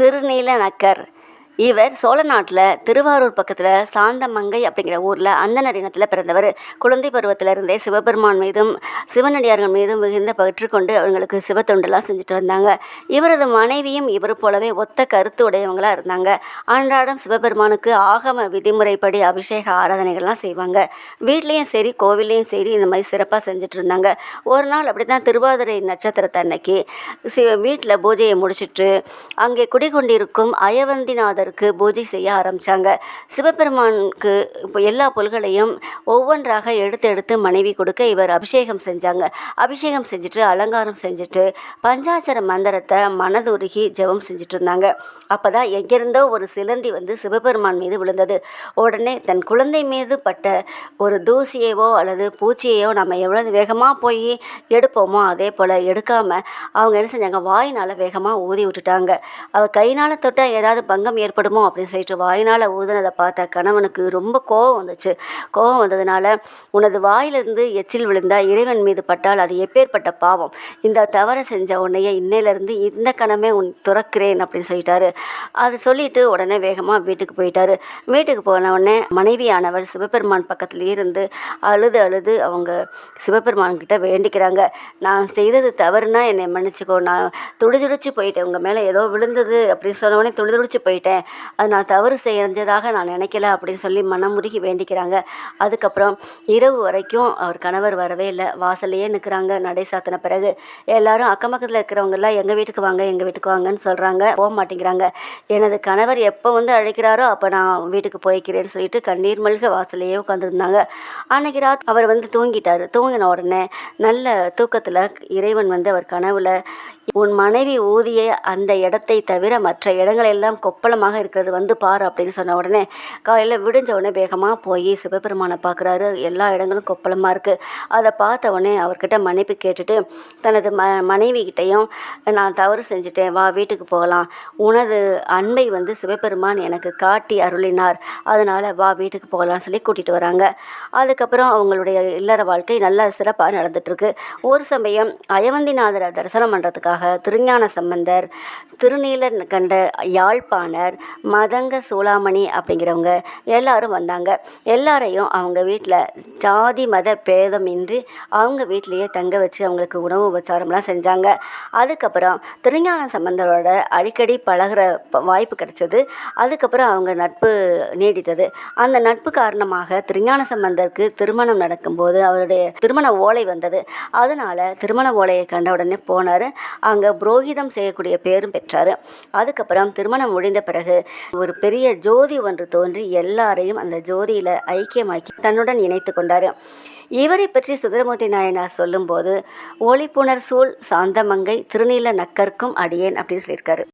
திருநீல நக்கர் இவர் சோழ நாட்டில் திருவாரூர் பக்கத்தில் சாந்தமங்கை அப்படிங்கிற ஊரில் அந்தனர் இனத்தில் பிறந்தவர். குழந்தை பருவத்திலிருந்தே சிவபெருமான் மீதும் சிவனடியார்கள் மீதும் மிகுந்த பற்று கொண்டு அவங்களுக்கு சிவத்தொண்டெல்லாம் செஞ்சுட்டு வந்தாங்க. இவரது மனைவியும் இவர் போலவே ஒத்த கருத்து உடையவங்களாக இருந்தாங்க. அன்றாடம் சிவபெருமானுக்கு ஆகம விதிமுறைப்படி அபிஷேக ஆராதனைகள்லாம் செய்வாங்க. வீட்லேயும் சரி கோவில்லையும் சரி இந்த மாதிரி சிறப்பாக செஞ்சுட்டு இருந்தாங்க. ஒரு நாள் அப்படி தான் திருவாதிரை நட்சத்திரத்தன்னைக்கு சிவ வீட்டில் பூஜையை முடிச்சிட்டு அங்கே குடிகொண்டிருக்கும் சிவபெருமானுக்கு பூஜை செய்ய ஆரம்பித்தாங்க சிவபெருமானுக்கு இப்போ எல்லா பொருள்களையும் ஒவ்வொன்றாக எடுத்து எடுத்து மனைவி கொடுக்க இவர் அபிஷேகம் செஞ்சாங்க. அபிஷேகம் செஞ்சுட்டு அலங்காரம் செஞ்சுட்டு பஞ்சாச்சர மந்திரத்தை மனதுருகி ஜெபம் செஞ்சுட்டு இருந்தாங்க. அப்போ தான் எங்கிருந்தோ ஒரு சிலந்தி வந்து சிவபெருமான் மீது விழுந்தது. உடனே தன் குழந்தை மீது பட்ட ஒரு தூசியையோ அல்லது பூச்சியையோ நம்ம எவ்வளவு வேகமாக போய் எடுப்போமோ அதே போல் எடுக்காமல் அவங்க என்ன செஞ்சாங்க? வாயினால் வேகமாக ஊதி விட்டுட்டாங்க. அவள் கையினால் தொட்டால் ஏதாவது பங்கம் ஏற்படுமோ ஏற்படுமோ அப்படின்னு சொல்லிட்டு வாயினால் ஊதுனதை பார்த்த கணவனுக்கு ரொம்ப கோபம் வந்துச்சு. கோபம் வந்ததுனால உனது வாயிலிருந்து எச்சில் விழுந்தா இறைவன் மீது பட்டால் அது எப்பேற்பட்ட பாவம். இந்த தவறை செஞ்ச உன்னைய இன்னையிலேருந்து இந்த கணமே உன் துறக்கிறேன் அப்படின்னு சொல்லிட்டாரு. அது சொல்லிட்டு உடனே வேகமாக வீட்டுக்கு போயிட்டாரு. வீட்டுக்கு போன உடனே மனைவியானவர் சிவபெருமான் பக்கத்தில் இருந்து அழுது அழுது அவங்க சிவபெருமான் கிட்ட வேண்டிக்கிறாங்க. நான் செய்தது தவறுனா என்னை மன்னிச்சுக்கோ. நான் துடிதுடிச்சு போயிட்டேன். உங்கள் மேலே ஏதோ விழுந்தது அப்படின்னு சொன்ன உடனே துடிதுடிச்சு போயிட்டேன். அது நான் தவறு செஞ்சதாக நான் நினைக்கல அப்படின்னு சொல்லி மனமுருகி வேண்டிக்கிறாங்க. அதுக்கப்புறம் இரவு வரைக்கும் அவர் கணவர் வரவே இல்லை. வாசல்லையே நிற்கிறாங்க நடை சாத்தின பிறகு எல்லாரும் அக்கம் பக்கத்தில் இருக்கிறவங்கெல்லாம் எங்கள் வீட்டுக்கு வாங்க எங்கள் வீட்டுக்கு வாங்கன்னு சொல்கிறாங்க போக மாட்டேங்கிறாங்க. எனது கணவர் எப்போ வந்து அழைக்கிறாரோ அப்போ நான் வீட்டுக்கு போய்க்கிறேன்னு சொல்லிட்டு கண்ணீர் மல்க வாசலையே உட்காந்துருந்தாங்க அன்னைக்கு ராத் அவர் வந்து தூங்கிட்டார். தூங்கின உடனே நல்ல தூக்கத்தில் இறைவன் வந்து அவர் கனவுல உன் மனைவி ஊதிய அந்த இடத்தை தவிர மற்ற இடங்களெல்லாம் கொப்பளமாக இருக்கிறது வந்து பார் அப்படின்னு சொன்ன உடனே காலையில் விடிஞ்ச உடனே வேகமாக போய் சிவபெருமானை பார்க்குறாரு எல்லா இடங்களும் கொப்பளமாக இருக்குது அதை பார்த்த உடனே அவர்கிட்ட மன்னிப்பு கேட்டுட்டு தனது ம மனைவி கிட்டேயும் நான் தவறு செஞ்சுட்டேன். வா வீட்டுக்கு போகலாம். உனது அன்பை வந்து சிவபெருமான் எனக்கு காட்டி அருளினார். அதனால் வா வீட்டுக்கு போகலாம்னு சொல்லி கூட்டிகிட்டு வராங்க. அதுக்கப்புறம் அவங்களுடைய இல்லற வாழ்க்கை நல்லா சிறப்பாக நடந்துகிட்ருக்கு ஒரு சமயம் அயவந்திநாதரை தரிசனம் பண்ணுறதுக்காக திருஞான சம்பந்தர் திருநீலர் கண்ட யாழ்ப்பாணர் மதங்க சூளாமணி அப்படிங்கிறவங்க எல்லாரும் வந்தாங்க. எல்லாரையும் அவங்க வீட்டில் ஜாதி மத பேதமின்றி அவங்க வீட்டிலையே தங்க வச்சு அவங்களுக்கு உணவு உபச்சாரம்லாம் செஞ்சாங்க. அதுக்கப்புறம் திருஞான சம்பந்தரோட அடிக்கடி பழகுற வாய்ப்பு கிடைச்சது. அதுக்கப்புறம் அவங்க நட்பு நீடித்தது. அந்த நட்பு காரணமாக திருஞான சம்பந்தருக்கு திருமணம் நடக்கும்போது அவருடைய திருமண ஓலை வந்தது. அதனால் திருமண ஓலையை கண்ட உடனே போனார். அங்கே புரோகிதம் செய்யக்கூடிய பேரும் பெற்றார். அதுக்கப்புறம் திருமணம் முடிந்த பிறகு ஒரு பெரிய ஜோதி ஒன்று தோன்றி எல்லாரையும் அந்த ஜோதியில் ஐக்கியமாக்கி தன்னுடன் இணைத்து கொண்டார். இவரை பற்றி சுந்தரமூர்த்தி நாயனார் சொல்லும்போது ஒளிப்புணர் சூழ் சாந்தமங்கை திருநீல நக்கர்க்கும் அடியேன் அப்படின்னு சொல்லியிருக்காரு.